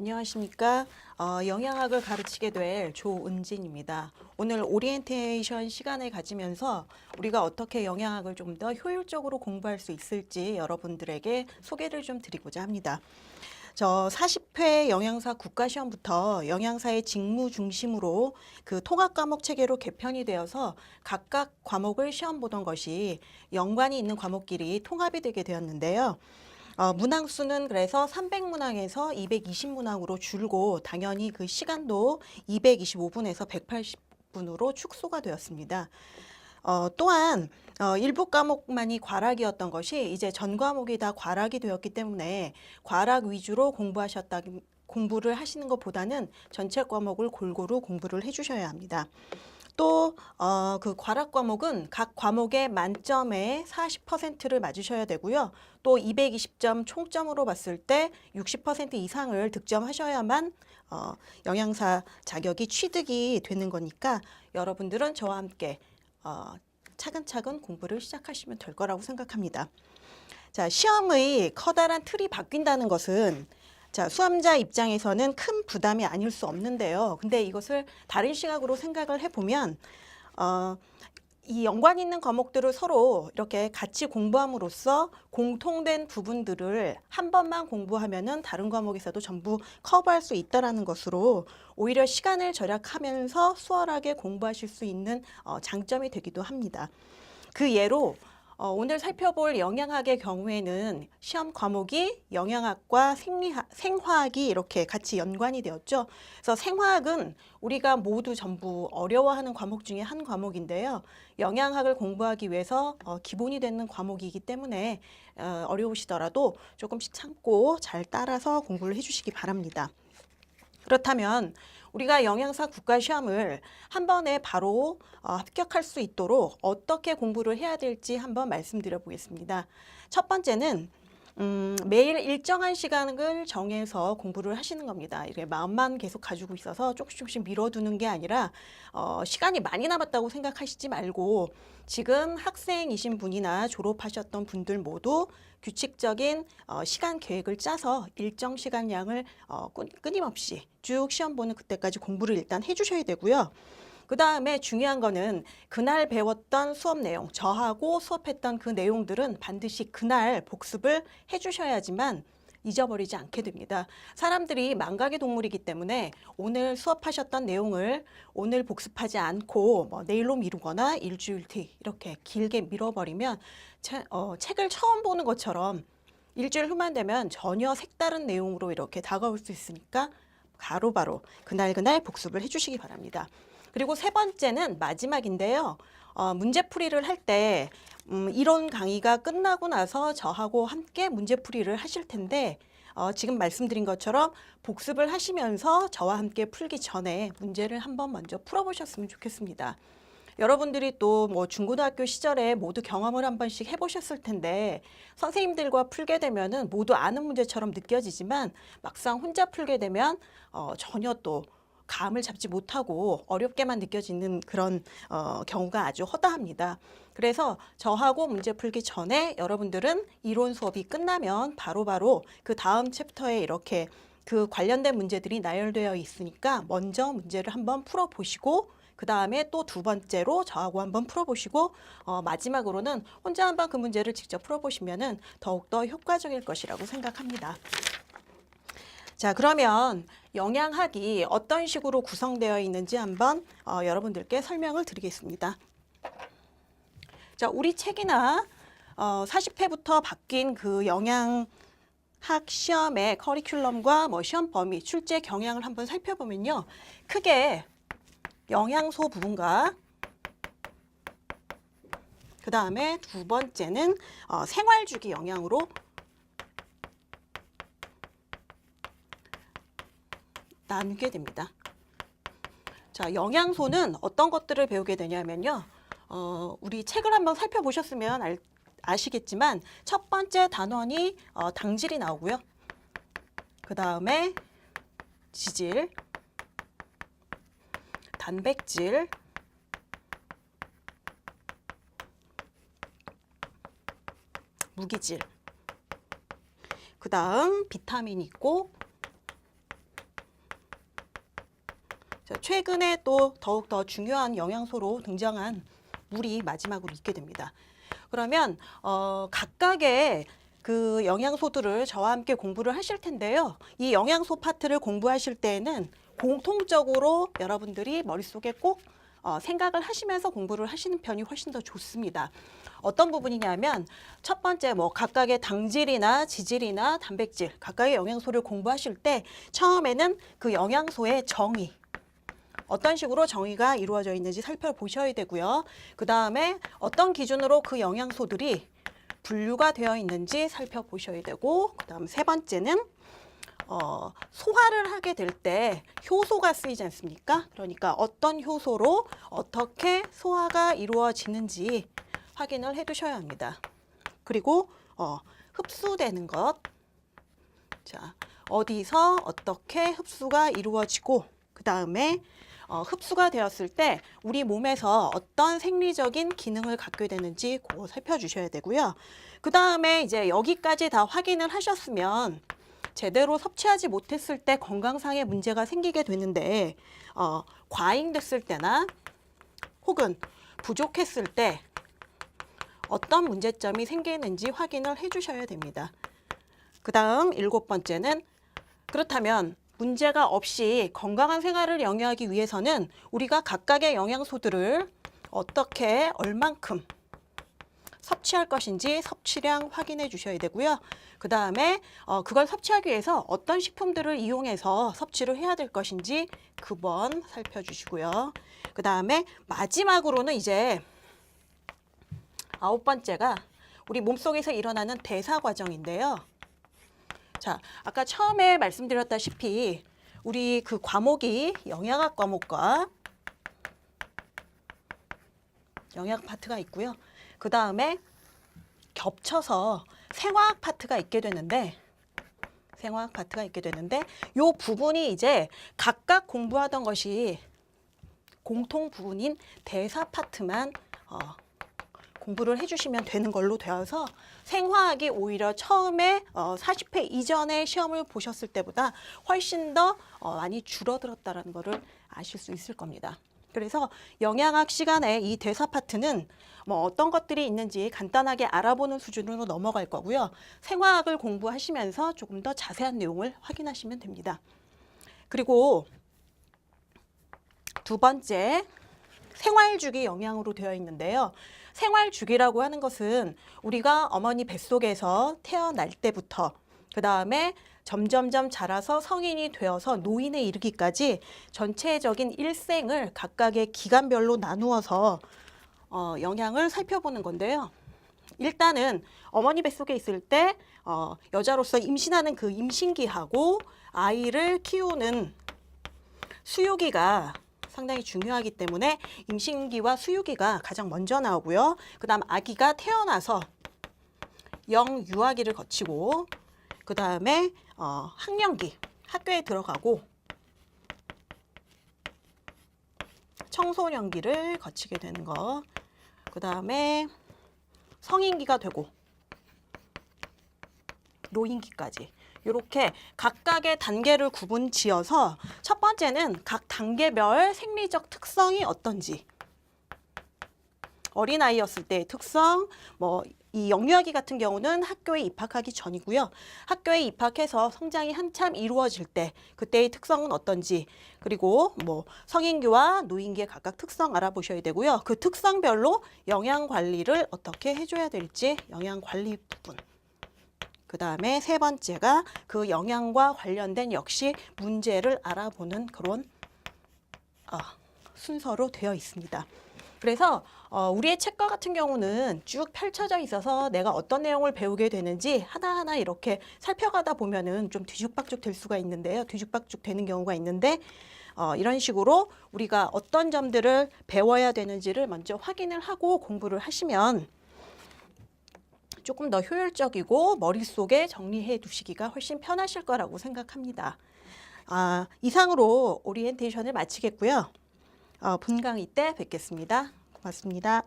안녕하십니까. 어, 영양학을 가르치게 될 조은진입니다. 오늘 오리엔테이션 시간을 가지면서 우리가 어떻게 영양학을 좀 더 효율적으로 공부할 수 있을지 여러분들에게 소개를 좀 드리고자 합니다. 저 40회 영양사 국가시험부터 영양사의 직무 중심으로 그 통합 과목 체계로 개편이 되어서 각각 과목을 시험 보던 것이 연관이 있는 과목끼리 통합이 되게 되었는데요. 어, 문항 수는 그래서 300문항에서 220문항으로 줄고 당연히 그 시간도 225분에서 180분으로 축소가 되었습니다. 어, 또한 어, 일부 과목만이 과락이었던 것이 이제 전 과목이 다 과락이 되었기 때문에 과락 위주로 공부하셨다 공부를 하시는 것보다는 전체 과목을 골고루 공부를 해주셔야 합니다. 또, 어, 그 과락 과목은 각 과목의 만점에 40%를 맞으셔야 되고요. 또 220점 총점으로 봤을 때 60% 이상을 득점하셔야만 어, 영양사 자격이 취득이 되는 거니까 여러분들은 저와 함께 어, 차근차근 공부를 시작하시면 될 거라고 생각합니다. 자, 시험의 커다란 틀이 바뀐다는 것은 자, 수험자 입장에서는 큰 부담이 아닐 수 없는데요. 근데 이것을 다른 시각으로 생각을 해보면, 어, 이 연관 있는 과목들을 서로 이렇게 같이 공부함으로써 공통된 부분들을 한 번만 공부하면은 다른 과목에서도 전부 커버할 수 있다라는 것으로 오히려 시간을 절약하면서 수월하게 공부하실 수 있는 어, 장점이 되기도 합니다. 그 예로 어, 오늘 살펴볼 영양학의 경우에는 시험 과목이 영양학과 생리학, 생화학이 이렇게 같이 연관이 되었죠. 그래서 생화학은 우리가 모두 전부 어려워하는 과목 중에 한 과목인데요. 영양학을 공부하기 위해서 어, 기본이 되는 과목이기 때문에 어, 어려우시더라도 조금씩 참고 잘 따라서 공부를 해주시기 바랍니다. 그렇다면 우리가 영양사 국가 시험을 한 번에 바로 어, 합격할 수 있도록 어떻게 공부를 해야 될지 한번 말씀드려 보겠습니다. 첫 번째는 음, 매일 일정한 시간을 정해서 공부를 하시는 겁니다. 이게 마음만 계속 가지고 있어서 조금씩 조금씩 미뤄두는 게 아니라 어, 시간이 많이 남았다고 생각하시지 말고 지금 학생이신 분이나 졸업하셨던 분들 모두 규칙적인 어, 시간 계획을 짜서 일정 시간량을 어, 끊- 끊임없이 쭉 시험 보는 그때까지 공부를 일단 해주셔야 되고요. 그 다음에 중요한 거는 그날 배웠던 수업 내용, 저하고 수업했던 그 내용들은 반드시 그날 복습을 해주셔야지만 잊어버리지 않게 됩니다. 사람들이 망각의 동물이기 때문에 오늘 수업하셨던 내용을 오늘 복습하지 않고 뭐 내일로 미루거나 일주일 뒤 이렇게 길게 미뤄버리면 체- 어, 책을 처음 보는 것처럼 일주일 후만 되면 전혀 색다른 내용으로 이렇게 다가올 수 있으니까 바로바로 그날그날 복습을 해주시기 바랍니다. 그리고 세 번째는 마지막인데요. 어, 문제풀이를 할때 음, 이론 강의가 끝나고 나서 저하고 함께 문제풀이를 하실 텐데 어, 지금 말씀드린 것처럼 복습을 하시면서 저와 함께 풀기 전에 문제를 한번 먼저 풀어보셨으면 좋겠습니다. 여러분들이 또 뭐 중고등학교 시절에 모두 경험을 한 번씩 해보셨을 텐데 선생님들과 풀게 되면은 모두 아는 문제처럼 느껴지지만 막상 혼자 풀게 되면 어, 전혀 또 감을 잡지 못하고 어렵게만 느껴지는 그런 어, 경우가 아주 허다합니다. 그래서 저하고 문제 풀기 전에 여러분들은 이론 수업이 끝나면 바로바로 그 다음 챕터에 이렇게 그 관련된 문제들이 나열되어 있으니까 먼저 문제를 한번 풀어보시고 그 다음에 또 두 번째로 저하고 한번 풀어보시고 어, 마지막으로는 혼자 한번 그 문제를 직접 풀어보시면 은 더욱더 효과적일 것이라고 생각합니다. 자, 그러면 영양학이 어떤 식으로 구성되어 있는지 한번 어, 여러분들께 설명을 드리겠습니다. 자, 우리 책이나 어, 40회부터 바뀐 그 영양 학 시험의 커리큘럼과 뭐 시험 범위, 출제 경향을 한번 살펴보면요. 크게 영양소 부분과 그 다음에 두 번째는 어, 생활주기 영양으로 나누게 됩니다. 자, 영양소는 어떤 것들을 배우게 되냐면요. 어, 우리 책을 한번 살펴보셨으면 알, 아시겠지만 첫 번째 단원이 어, 당질이 나오고요. 그 다음에 지질, 단백질, 무기질. 그 다음 비타민 있고 자, 최근에 또 더욱 더 중요한 영양소로 등장한 물이 마지막으로 있게 됩니다. 그러면 어, 각각의 그 영양소들을 저와 함께 공부를 하실 텐데요. 이 영양소 파트를 공부하실 때에는 공통적으로 여러분들이 머릿속에 꼭 어, 생각을 하시면서 공부를 하시는 편이 훨씬 더 좋습니다. 어떤 부분이냐면 첫 번째 뭐 각각의 당질이나 지질이나 단백질 각각의 영양소를 공부하실 때 처음에는 그 영양소의 정의 어떤 식으로 정의가 이루어져 있는지 살펴보셔야 되고요. 그 다음에 어떤 기준으로 그 영양소들이 분류가 되어 있는지 살펴보셔야 되고, 그 다음 세 번째는 어, 소화를 하게 될 때 효소가 쓰이지 않습니까? 그러니까 어떤 효소로 어떻게 소화가 이루어지는지 확인을 해 두셔야 합니다. 그리고 어, 흡수되는 것. 자, 어디서 어떻게 흡수가 이루어지고 그 다음에 어, 흡수가 되었을 때 우리 몸에서 어떤 생리적인 기능을 갖게 되는지 그거 살펴주셔야 되고요. 그 다음에 이제 여기까지 다 확인을 하셨으면 제대로 섭취하지 못했을 때 건강상의 문제가 생기게 되는데 어, 과잉됐을 때나 혹은 부족했을 때 어떤 문제점이 생기는지 확인을 해주셔야 됩니다. 그 다음 일곱 번째는 그렇다면 문제가 없이 건강한 생활을 영위하기 위해서는 우리가 각각의 영양소들을 어떻게 얼만큼 섭취할 것인지 섭취량 확인해 주셔야 되고요. 그 다음에 어, 그걸 섭취하기 위해서 어떤 식품들을 이용해서 섭취를 해야 될 것인지 그 번 살펴주시고요. 그 다음에 마지막으로는 이제 아홉 번째가 우리 몸속에서 일어나는 대사 과정인데요. 자, 아까 처음에 말씀드렸다시피 우리 그 과목이 영양학 과목과 영양 파트가 있고요. 그 다음에 겹쳐서 생화학 파트가 있게 되는데 생화학 파트가 있게 되는데 요 부분이 이제 각각 공부하던 것이 공통 부분인 대사 파트만 어, 공부를 해주시면 되는 걸로 되어서 생화학이 오히려 처음에 어, 40회 이전에 시험을 보셨을 때보다 훨씬 더 어, 많이 줄어들었다는 것을 아실 수 있을 겁니다. 그래서 영양학 시간에 이 대사 파트는 뭐 어떤 것들이 있는지 간단하게 알아보는 수준으로 넘어갈 거고요. 생화학을 공부하시면서 조금 더 자세한 내용을 확인하시면 됩니다. 그리고 두 번째 생활 주기 영양으로 되어 있는데요. 생활 주기라고 하는 것은 우리가 어머니 뱃속에서 태어날 때부터 그 다음에 점점점 자라서 성인이 되어서 노인에 이르기까지 전체적인 일생을 각각의 기간별로 나누어서 어, 영양을 살펴보는 건데요. 일단은 어머니 뱃속에 있을 때 어, 여자로서 임신하는 그 임신기하고 아이를 키우는 수유기가 상당히 중요하기 때문에 임신기와 수유기가 가장 먼저 나오고요. 그다음 아기가 태어나서 영유아기를 거치고 그 다음에 어, 학령기 학교에 들어가고 청소년기를 거치게 되는 거. 그 다음에 성인기가 되고 노인기까지 이렇게 각각의 단계를 구분 지어서 첫 번째는 각 단계별 생리적 특성이 어떤지 어린아이였을 때의 특성, 뭐 이 영유아기 같은 경우는 학교에 입학하기 전이고요. 학교에 입학해서 성장이 한참 이루어질 때 그때의 특성은 어떤지 그리고 뭐 성인기와 노인기의 각각 특성 알아보셔야 되고요. 그 특성별로 영양 관리를 어떻게 해줘야 될지 영양 관리 부분. 그 다음에 세 번째가 그 영양과 관련된 역시 문제를 알아보는 그런 어, 순서로 되어 있습니다. 그래서 어, 우리의 책과 같은 경우는 쭉 펼쳐져 있어서 내가 어떤 내용을 배우게 되는지 하나하나 이렇게 살펴가다 보면은 좀 뒤죽박죽 될 수가 있는데요. 뒤죽박죽 되는 경우가 있는데 어, 이런 식으로 우리가 어떤 점들을 배워야 되는지를 먼저 확인을 하고 공부를 하시면 조금 더 효율적이고 머릿속에 정리해 두시기가 훨씬 편하실 거라고 생각합니다. 아, 이상으로 오리엔테이션을 마치겠고요. 어, 분강의 때 뵙겠습니다. 고맙습니다.